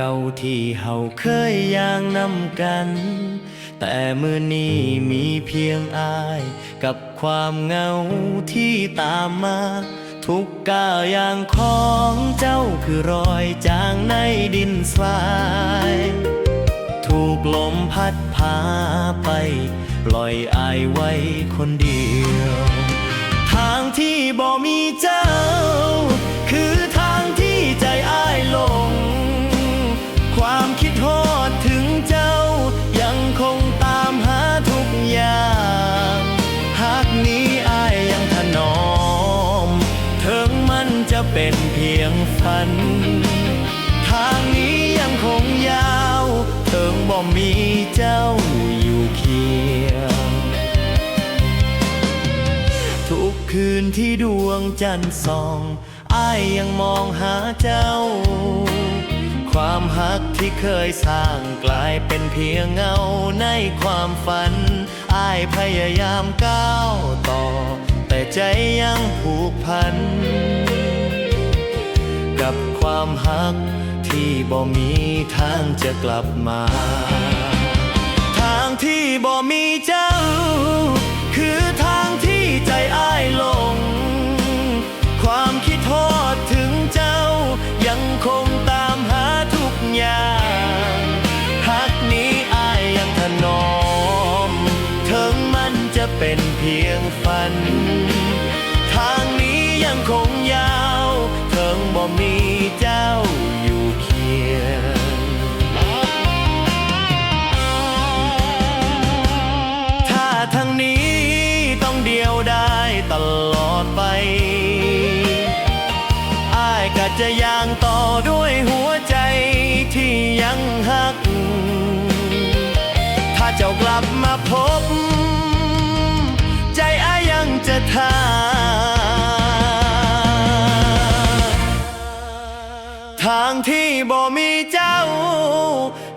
เก่าที่เฮาเคยย่างนำกัน แต่มือนี้มีเพียงอาย กับความเหงาที่ตามมา ทุกก้าวอย่างของเจ้าคือรอยจางในดินทราย ถูกลมพัดพาไป ปล่อยอายไว้คนเดียว ทางที่บ่มีเจ้า ความคิดถึงเจ้า ยังคงตามหาทุกอย่างหากนี้อายยังถนอมถึงมันจะเป็นเพียงฝัน ทางนี้ยังคงยาวถึงบ่มีเจ้าอยู่เคียง ทุกคืนที่ดวงจันทร์ส่องอายยังมองหาเจ้า ความหักที่เคยสร้างกลายเป็นเพียงเงาในความฝัน อ้ายพยายามก้าวต่อ แต่ใจยังผูกพัน กับความหักที่บ่มีทางจะกลับมา ทางที่บ่มีเจ้า เป็นเพียงฝัน ทางนี้ยังคงยาวถึงบ่มีเจ้าอยู่เคียง ถ้าทางนี้ต้องเดียวได้ตลอดไปอ้ายก็จะย่างต่อด้วยหัวใจที่ยังหัก ถ้าเจ้ากลับมาพบ ทางที่บ่มีเจ้า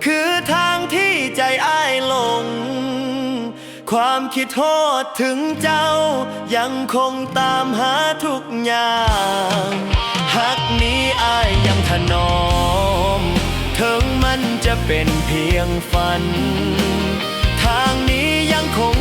คือทางที่ใจอ้ายหลง ความคิดโทษถึงเจ้า ยังคงตามหาทุกอย่างหักนี้อ้ายยังถนอม ถึงมันจะเป็นเพียงฝัน ทางนี้ยังคง